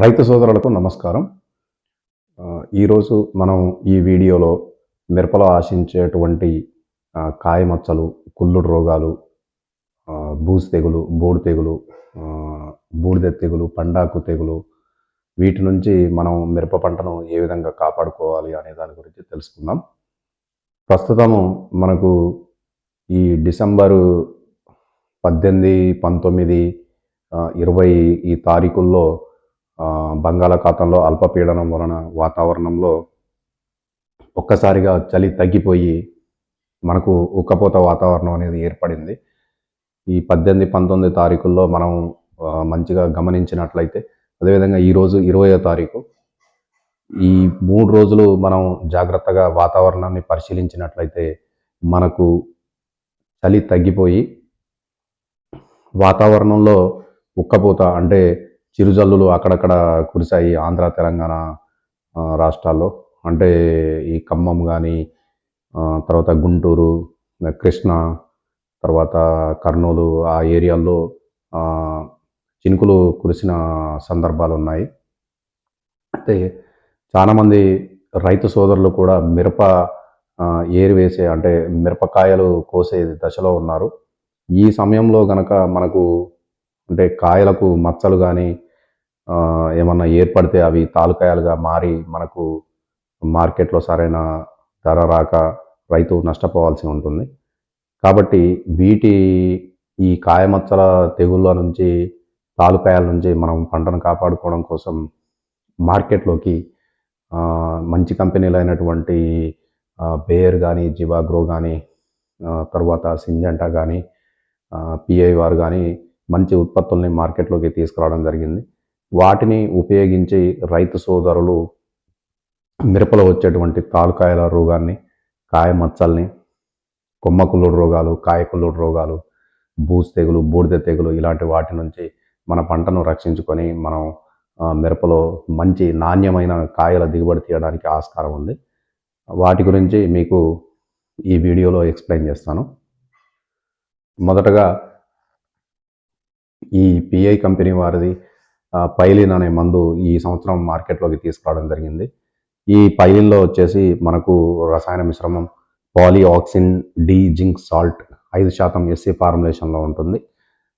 రైతు సోదరులకు నమస్కారం. ఈరోజు మనం ఈ వీడియోలో మిరపలో ఆశించేటువంటి కాయమచ్చలు కుళ్ళుడు రోగాలు బూజు తెగులు బోడు తెగులు బూడిద తెగులు పండాకు తెగులు వీటి నుంచి మనం మిరప పంటను ఏ విధంగా కాపాడుకోవాలి అనే దాని గురించి తెలుసుకుందాం. ప్రస్తుతము మనకు ఈ డిసెంబరు పద్దెనిమిది పంతొమ్మిది ఇరవై ఈ తారీఖుల్లో బంగాళాఖాతంలో అల్పపీడనం వలన వాతావరణంలో ఒక్కసారిగా చలి తగ్గిపోయి మనకు ఉక్కపోత వాతావరణం అనేది ఏర్పడింది. ఈ పద్దెనిమిది పంతొమ్మిది తారీఖుల్లో మనం మంచిగా గమనించినట్లయితే అదేవిధంగా ఈరోజు ఇరవయో తారీఖు ఈ మూడు రోజులు మనం జాగ్రత్తగా వాతావరణాన్ని పరిశీలించినట్లయితే మనకు చలి తగ్గిపోయి వాతావరణంలో ఉక్కపోత అంటే చిరుజల్లులు అక్కడక్కడ కురిశాయి ఆంధ్ర తెలంగాణ రాష్ట్రాల్లో. అంటే ఈ ఖమ్మం కానీ తర్వాత గుంటూరు కృష్ణ తర్వాత కర్నూలు ఆ ఏరియాల్లో చినుకులు కురిసిన సందర్భాలు ఉన్నాయి అయితే చాలామంది రైతు సోదరులు కూడా మిరప ఆ, ఏరి వేసే అంటే మిరపకాయలు కోసే దశలో ఉన్నారు. ఈ సమయంలో గనక మనకు అంటే కాయలకు మచ్చలు కానీ ఏమన్నా ఏర్పడితే అవి తాలుకాయలుగా మారి మనకు మార్కెట్లో సరైన ధర రాక రైతు నష్టపోవాల్సి ఉంటుంది. కాబట్టి వీటి ఈ కాయ మచ్చల తెగుళ్ళ నుంచి తాలుకాయల నుంచి మనం పంటను కాపాడుకోవడం కోసం మార్కెట్లోకి మంచి కంపెనీలు అయినటువంటి బేయర్ కానీ జివాగ్రో కానీ తర్వాత సింజంటా కానీ పిఐఆర్ కానీ మంచి ఉత్పత్తుల్ని మార్కెట్లోకి తీసుకురావడం జరిగింది. వాటిని ఉపయోగించి రైతు సోదరులు మిరపలో వచ్చేటువంటి తాలుకాయల రోగాన్ని కాయ మచ్చల్ని కొమ్మకుళ్ళుడు రోగాలు కాయకుళ్ళుడు రోగాలు బూజ్ తెగులు బూడిద తెగులు ఇలాంటి వాటి నుంచి మన పంటను రక్షించుకొని మనం మిరపలో మంచి నాణ్యమైన కాయల దిగుబడి తీయడానికి ఆస్కారం ఉంది. వాటి గురించి మీకు ఈ వీడియోలో ఎక్స్ప్లెయిన్ చేస్తాను. మొదటగా ఈ పిఐ కంపెనీ వారిది పైలిన్ అనే మందు ఈ సంవత్సరం మార్కెట్లోకి తీసుకురావడం జరిగింది. ఈ పైలిన్లో వచ్చేసి మనకు రసాయన మిశ్రమం పాలిఆక్సిన్ డి జింక్ సాల్ట్ ఐదు శాతం ఎస్సీ ఫార్ములేషన్లో ఉంటుంది.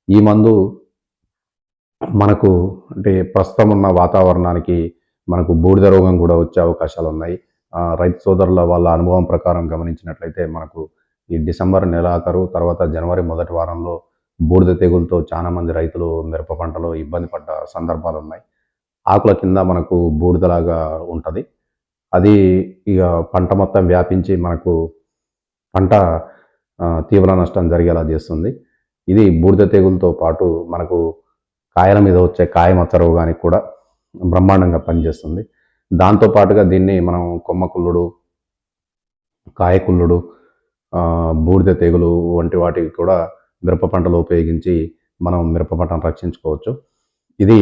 ఈ మందు మనకు అంటే ప్రస్తుతం ఉన్న వాతావరణానికి మనకు బూడిద రోగం కూడా వచ్చే అవకాశాలు ఉన్నాయి. రైతు సోదరుల వాళ్ళ అనుభవం ప్రకారం గమనించినట్లయితే మనకు ఈ డిసెంబర్ నెలాఖరు తర్వాత జనవరి మొదటి వారంలో బూడిద తెగులతో చాలామంది రైతులు మిరప పంటలో ఇబ్బంది పడ్డ సందర్భాలు ఉన్నాయి. ఆకుల కింద మనకు బూడిదలాగా ఉంటుంది. అది ఇక పంట మొత్తం వ్యాపించి మనకు పంట తీవ్ర నష్టం జరిగేలా చేస్తుంది. ఇది బూడిద తెగులతో పాటు మనకు కాయల మీద వచ్చే కాయ రోగానికి కూడా బ్రహ్మాండంగా పనిచేస్తుంది. దాంతో పాటుగా దీన్ని మనం కొమ్మ కుళ్ళుడు కాయ బూడిద తెగులు వంటి వాటికి కూడా మిరప పంటలో ఉపయోగించి మనం మిరప పంటను రక్షించుకోవచ్చు. ఇది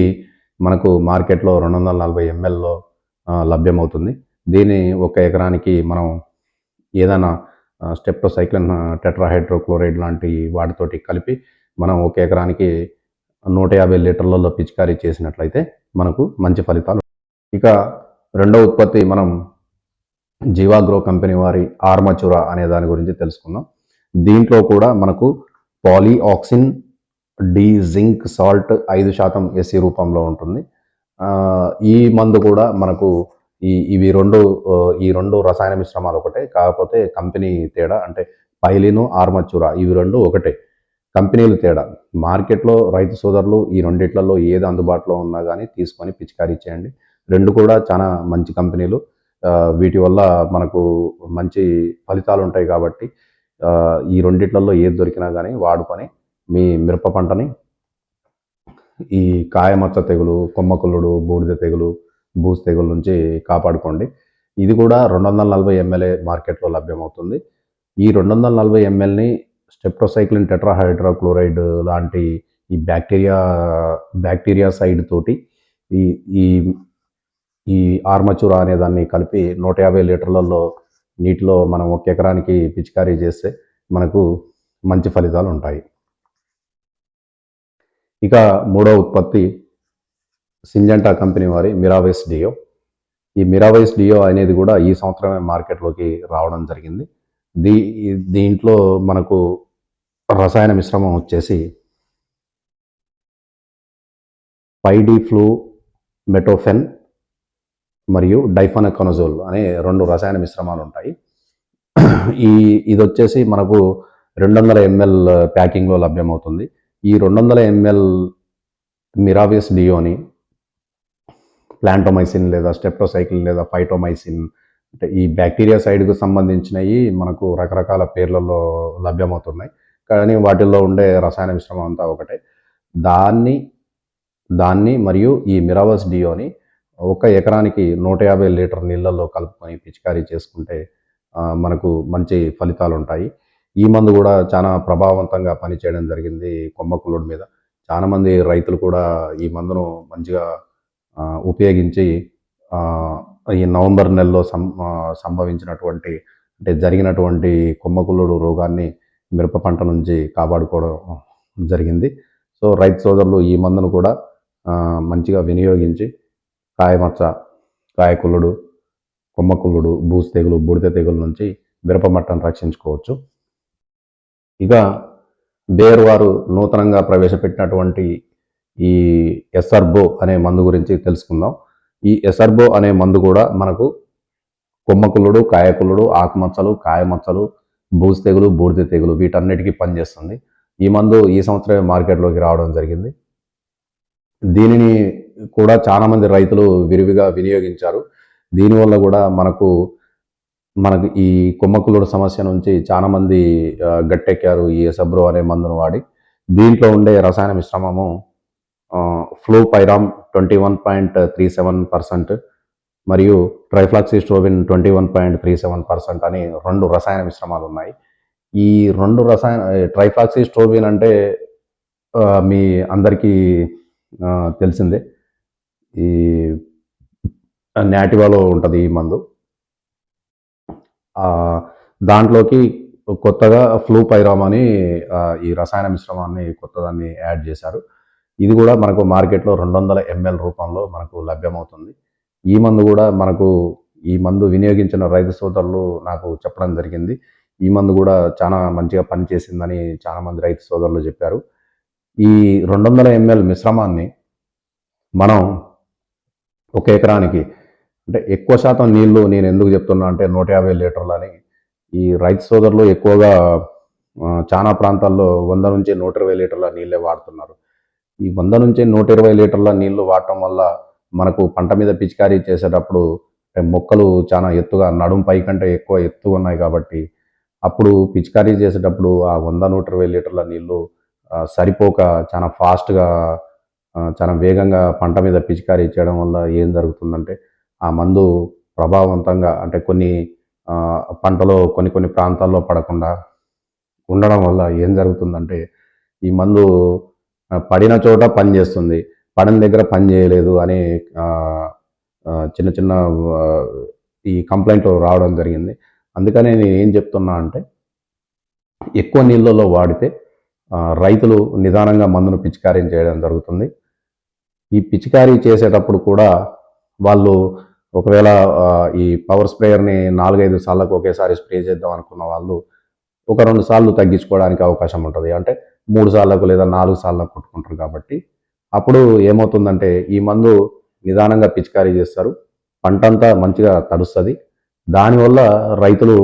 మనకు మార్కెట్లో రెండు వందల నలభై ఎంఎల్లో లభ్యమవుతుంది. దీన్ని ఒక ఎకరానికి మనం ఏదైనా స్టెప్టోసైక్లిన్ టెట్రాహైడ్రోక్లోరైడ్ లాంటి వాటితోటి కలిపి మనం ఒక ఎకరానికి నూట యాభై లీటర్లలో పిచికారీ చేసినట్లయితే మనకు మంచి ఫలితాలు. ఇక రెండో ఉత్పత్తి మనం జీవాగ్రో కంపెనీ వారి ఆర్మచురా అనే దాని గురించి తెలుసుకుందాం. దీంట్లో కూడా మనకు పాలీఆక్సిన్ డి జింక్ సాల్ట్ ఐదు శాతం ఎస్సీ రూపంలో ఉంటుంది. ఈ మందు కూడా మనకు ఈ ఇవి రెండు ఈ రెండు రసాయన మిశ్రమాలు ఒకటే. కాకపోతే కంపెనీ తేడా అంటే పైలిను ఆర్మచురా ఇవి రెండు ఒకటే. కంపెనీలు తేడా. మార్కెట్లో రైతు సోదరులు ఈ రెండిట్లలో ఏది అందుబాటులో ఉన్నా కానీ తీసుకొని పిచికారీ చేయండి. రెండు కూడా చాలా మంచి కంపెనీలు. వీటి వల్ల మనకు మంచి ఫలితాలు ఉంటాయి కాబట్టి ఈ రెండిట్లలో ఏది దొరికినా కానీ వాడుకొని మీ మిరప పంటని ఈ కాయమచ్చ తెగులు కొమ్మకుల్లుడు బూడిద తెగులు బూజు తెగులు నుంచి కాపాడుకోండి. ఇది కూడా రెండు వందల నలభై ఎంఎల్ఏ మార్కెట్లో లభ్యమవుతుంది. ఈ రెండు వందల నలభై ఎంఎల్ని స్టెప్టోసైక్లిన్ టెట్రాహైడ్రోక్లోరైడ్ లాంటి ఈ బ్యాక్టీరియా బ్యాక్టీరియా సైడ్ తోటి ఈ ఈ ఈ ఆర్మచూరా అనే దాన్ని కలిపి నూట యాభై లీటర్లలో నీటిలో మనం ఒక ఎకరానికి పిచికారీ చేస్తే మనకు మంచి ఫలితాలు ఉంటాయి. ఇక మూడో ఉత్పత్తి సింజంటా కంపెనీ వారి మిరావైస్ డియో. ఈ మిరావైస్ డియో అనేది కూడా ఈ సంవత్సరమే మార్కెట్లోకి రావడం జరిగింది. దీ దీంట్లో మనకు రసాయన మిశ్రమం వచ్చేసి పైడీ ఫ్లూ మెటోఫెన్ మరియు డైఫానకనజోల్ అనే రెండు రసాయన మిశ్రమాలు ఉంటాయి ఈ ఇది వచ్చేసి మనకు రెండు వందల ఎంఎల్ ప్యాకింగ్లో లభ్యమవుతుంది. ఈ రెండు వందల ఎంఎల్ మిరావియస్ డియోని ప్లాంటోమైసిన్ లేదా స్టెప్టోసైకిల్ లేదా ఫైటోమైసిన్ అంటే ఈ బ్యాక్టీరియా సైడ్కు సంబంధించినవి మనకు రకరకాల పేర్లలో లభ్యమవుతున్నాయి. కానీ వాటిల్లో ఉండే రసాయన మిశ్రమం అంతా ఒకటే. దాన్ని దాన్ని మరియు ఈ మిరావస్ డియోని ఒక ఎకరానికి నూట యాభై లీటర్ నీళ్ళల్లో కలుపుకొని పిచికారీ చేసుకుంటే మనకు మంచి ఫలితాలు ఉంటాయి ఈ మందు కూడా చాలా ప్రభావవంతంగా పనిచేయడం జరిగింది కొమ్మకుళ్ళుడి మీద. చాలామంది రైతులు కూడా ఈ మందును మంచిగా ఉపయోగించి ఈ నవంబర్ నెలలో సం సంభవించినటువంటి అంటే జరిగినటువంటి కొమ్మకుల్లుడు రోగాన్ని మిరప పంట నుంచి కాపాడుకోవడం జరిగింది. సో రైతు సోదరులు ఈ మందును కూడా మంచిగా వినియోగించి కాయమచ్చ కాయకుళ్ళుడు కొమ్మకుళ్ళుడు బూజు తెగులు బూడిద తెగుల నుంచి మిరప మట్టను రక్షించుకోవచ్చు. ఇక బేర్ వారు నూతనంగా ప్రవేశపెట్టినటువంటి ఈ ఎస్ఆర్బో అనే మందు గురించి తెలుసుకుందాం. ఈ ఎస్ఆర్బో అనే మందు కూడా మనకు కొమ్మకుళ్ళుడు కాయకుళ్ళుడు ఆకుమచ్చలు కాయమచ్చలు బూజు తెగులు బూడిద తెగులు వీటన్నిటికీ పనిచేస్తుంది. ఈ మందు ఈ సంవత్సరమే మార్కెట్లోకి రావడం జరిగింది. దీనిని కూడా చాలామంది రైతులు విరివిగా వినియోగించారు. దీనివల్ల కూడా మనకు మనకు ఈ కొమ్మకులుడు సమస్య నుంచి చాలామంది గట్టెక్కారు ఈ ఎసబ్రో అనే మందును వాడి. దీంట్లో ఉండే రసాయన మిశ్రమము fluopyram twenty one point three seven percent మరియు trifloxystrobin twenty one point three seven percent అని రెండు రసాయన మిశ్రమాలు ఉన్నాయి. ఈ రెండు రసాయన ట్రైఫ్లాక్సిస్ట్రోవిన్ అంటే మీ అందరికీ తెలిసిందే. ఈ నాటివాలో ఉంటుంది ఈ మందు. దాంట్లోకి కొత్తగా ఫ్లూ పైరామ్ అని ఈ రసాయన మిశ్రమాన్ని కొత్తదాన్ని యాడ్ చేశారు. ఇది కూడా మనకు మార్కెట్లో రెండు వందల ఎంఎల్ రూపంలో మనకు లభ్యమవుతుంది. ఈ మందు కూడా మనకు ఈ మందు వినియోగించిన రైతు సోదరులు నాకు చెప్పడం జరిగింది. ఈ మందు కూడా చాలా మంచిగా పనిచేసిందని చాలా మంది రైతు సోదరులు చెప్పారు. ఈ రెండు వందల ఎంఎల్ మిశ్రమాన్ని మనం ఒక ఎకరానికి. అంటే ఎక్కువ శాతం నీళ్ళు నేను ఎందుకు చెప్తున్నా అంటే నూట యాభై లీటర్లని. ఈ రైతు సోదరులు ఎక్కువగా చాలా ప్రాంతాల్లో వంద నుంచి నూట ఇరవై లీటర్ల నీళ్ళే వాడుతున్నారు. ఈ వంద నుంచి నూట ఇరవై లీటర్ల నీళ్ళు వాడటం వల్ల మనకు పంట మీద పిచికారీ చేసేటప్పుడు మొక్కలు చాలా ఎత్తుగా నడుం పై కంటే ఎక్కువ ఎత్తుగా ఉన్నాయి కాబట్టి అప్పుడు పిచికారీ చేసేటప్పుడు ఆ వంద నూట ఇరవై లీటర్ల నీళ్ళు సరిపోక చాలా ఫాస్ట్గా చాలా వేగంగా పంట మీద పిచికారీ చేయడం వల్ల ఏం జరుగుతుందంటే ఆ మందు ప్రభావవంతంగా అంటే కొన్ని పంటలో కొన్ని కొన్ని ప్రాంతాల్లో పడకుండా ఉండడం వల్ల ఏం జరుగుతుందంటే ఈ మందు పడిన చోట పని చేస్తుంది. పడిన దగ్గర పని చేయలేదు అని చిన్న చిన్న ఈ కంప్లైంట్ రావడం జరిగింది. అందుకనే నేను ఏం చెప్తున్నా అంటే ఎక్కువ నీళ్ళలో వాడితే రైతులు నిదానంగా మందును పిచికారీ చేయడం జరుగుతుంది. ఈ పిచికారీ చేసేటప్పుడు కూడా వాళ్ళు ఒకవేళ ఈ పవర్ స్ప్రేయర్ని నాలుగైదు సార్లకు ఒకేసారి స్ప్రే చేద్దాం అనుకున్న వాళ్ళు ఒక రెండు సార్లు తగ్గించుకోవడానికి అవకాశం ఉంటుంది. అంటే మూడు సార్లకు లేదా నాలుగు సార్లకు కొట్టుకుంటారు కాబట్టి అప్పుడు ఏమవుతుందంటే ఈ మందు నిదానంగా పిచికారీ చేస్తారు. పంట అంతా మంచిగా తడుస్తుంది. దానివల్ల రైతులు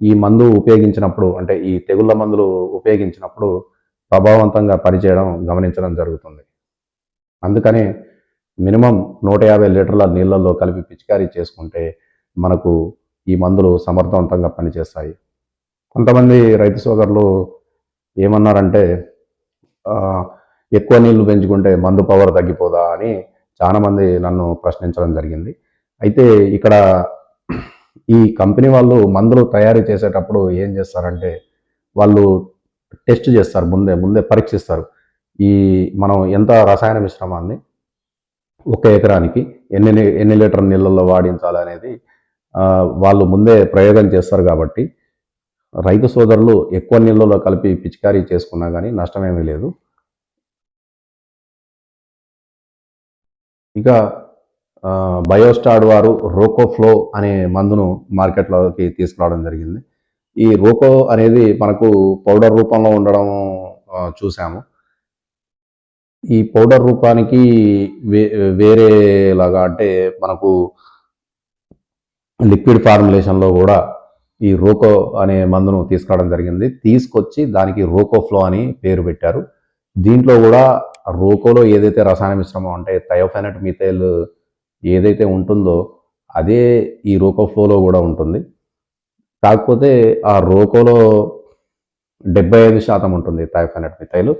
ఈ మందు ఉపయోగించినప్పుడు అంటే ఈ తెగుళ్ళ మందులు ఉపయోగించినప్పుడు ప్రభావవంతంగా పనిచేయడం గమనించడం జరుగుతుంది. అందుకనే మినిమం నూట యాభై లీటర్ల నీళ్ళల్లో కలిపి పిచికారీ చేసుకుంటే మనకు ఈ మందులు సమర్థవంతంగా పనిచేస్తాయి. కొంతమంది రైతు సోదరులు ఏమన్నారంటే ఎక్కువ నీళ్ళు పెంచుకుంటే మందు పవర్ తగ్గిపోదా? అని చాలామంది నన్ను ప్రశ్నించడం జరిగింది. అయితే ఇక్కడ ఈ కంపెనీ వాళ్ళు మందులు తయారు చేసేటప్పుడు ఏం చేస్తారంటే వాళ్ళు టెస్ట్ చేస్తారు ముందే ముందే పరీక్షిస్తారు. ఈ మనం ఎంత రసాయన మిశ్రమాన్ని ఒక ఎకరానికి ఎన్ని ఎన్ని లీటర్ నీళ్ళల్లో వాడించాలి అనేది వాళ్ళు ముందే ప్రయోగం చేస్తారు కాబట్టి రైతు సోదరులు ఎక్కువ నీళ్ళలో కలిపి పిచికారీ చేసుకున్నా కానీ నష్టమేమీ లేదు. ఇక బయోస్టాడ్ వారు రోకోఫ్లో అనే మందును మార్కెట్లోకి తీసుకురావడం జరిగింది. ఈ రోకో అనేది మనకు పౌడర్ రూపంలో ఉండడం చూసాము. ఈ పౌడర్ రూపానికి వే వేరేలాగా అంటే మనకు లిక్విడ్ ఫార్ములేషన్లో కూడా ఈ రోకో అనే మందును తీసుకురావడం జరిగింది. తీసుకొచ్చి దానికి రోకోఫ్లో అని పేరు పెట్టారు. దీంట్లో కూడా రోకోలో ఏదైతే రసాయన మిశ్రమం అంటే థయోఫెనట్ మిథైల్ ఏదైతే ఉంటుందో అదే ఈ రోకోఫ్లోలో కూడా ఉంటుంది. కాకపోతే ఆ రోకోలో డెబ్బై ఐదు శాతం ఉంటుంది థయోఫెనట్ మిథైల్.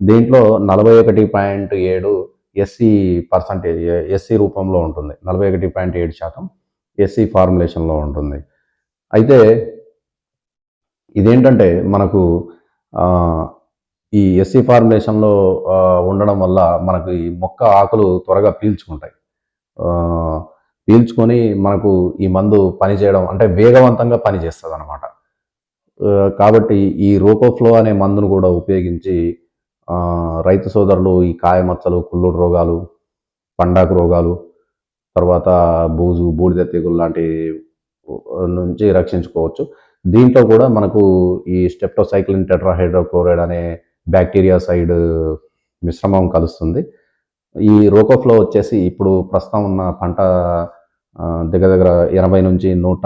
దీంట్లో నలభై ఒకటి పాయింట్ ఏడు ఎస్సీ పర్సంటేజ్ ఎస్సీ రూపంలో ఉంటుంది. నలభై ఒకటి పాయింట్ ఏడు శాతం ఎస్సీ ఫార్ములేషన్లో ఉంటుంది. అయితే ఇదేంటంటే మనకు ఈ ఎస్సీ ఫార్ములేషన్లో ఉండడం వల్ల మనకు ఈ మొక్క ఆకులు త్వరగా పీల్చుకుంటాయి. పీల్చుకొని మనకు ఈ మందు పనిచేయడం అంటే వేగవంతంగా పనిచేస్తుంది అనమాట కాబట్టి ఈ రోకోఫ్లో అనే మందును కూడా ఉపయోగించి రైతు సోదరులు ఈ కాయ మచ్చలు కుళ్ళుడు రోగాలు పండాకు రోగాలు తర్వాత బూజు బూడిద తెగులు లాంటి నుంచి రక్షించుకోవచ్చు. దీంట్లో కూడా మనకు ఈ స్టెప్టోసైక్లిన్ టెట్రాహైడ్రోక్లోరైడ్ అనే బ్యాక్టీరియా సైడ్ మిశ్రమం కలుస్తుంది. ఈ రోకోఫ్లో వచ్చేసి ఇప్పుడు ప్రస్తుతం ఉన్న పంట దగ్గర దగ్గర ఎనభై నుంచి నూట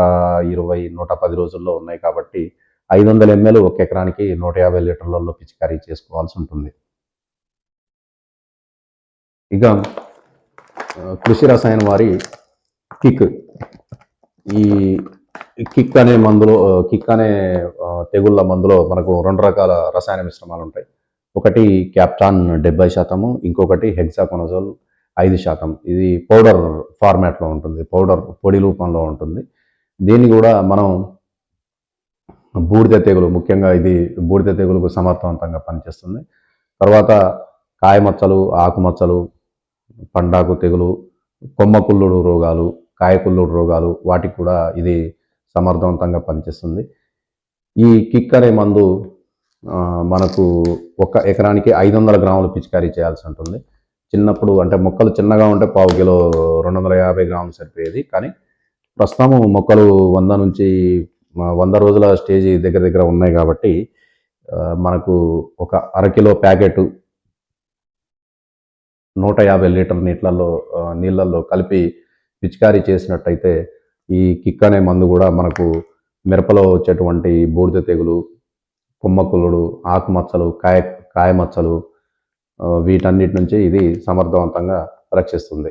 ఇరవై నూట పది రోజుల్లో ఉన్నాయి కాబట్టి ఐదు వందల ఎంఎల్ ఒక ఎకరానికి నూట యాభై లీటర్లలో పిచికారీ చేసుకోవాల్సి ఉంటుంది. ఇక కృషి రసాయన వారి కిక్. ఈ కిక్ అనే మందులో కిక్ అనే తెగుళ్ళ మందులో మనకు రెండు రకాల రసాయన మిశ్రమాలు ఉంటాయి. ఒకటి క్యాప్టాన్ డెబ్బై శాతము ఇంకొకటి హెగ్జాకొనజోల్ ఐదు శాతం. ఇది పౌడర్ ఫార్మాట్లో ఉంటుంది పౌడర్ పొడి రూపంలో ఉంటుంది. దీన్ని కూడా మనం బూడిద తెగులు ముఖ్యంగా ఇది బూడిద తెగులుకు సమర్థవంతంగా పనిచేస్తుంది. తర్వాత కాయ మచ్చలు పండాకు తెగులు కొమ్మకుల్లుడు రోగాలు కాయకుల్లుడు రోగాలు వాటికి కూడా ఇది సమర్థవంతంగా పనిచేస్తుంది. ఈ కిక్ అనే మందు మనకు ఒక ఎకరానికి ఐదు వందల గ్రాములు పిచికారీ చేయాల్సి ఉంటుంది. చిన్నప్పుడు అంటే మొక్కలు చిన్నగా ఉంటే పావు కిలో రెండు వందల యాభై గ్రాములు సరిపోయేది. కానీ ప్రస్తుతం మొక్కలు వంద నుంచి వంద రోజుల స్టేజ్ దగ్గర దగ్గర ఉన్నాయి కాబట్టి మనకు ఒక అరకిలో ప్యాకెట్ నూట యాభై లీటర్ నీళ్ళల్లో నీళ్ళల్లో కలిపి పిచికారీ చేసినట్టయితే ఈ కిక్ అనే మందు కూడా మనకు మిరపలో వచ్చేటువంటి బూడిద తెగులు కుమ్మకులుడు ఆకుమచ్చలు కాయ కాయ మచ్చలు వీటన్నిటి నుంచి ఇది సమర్థవంతంగా రక్షిస్తుంది.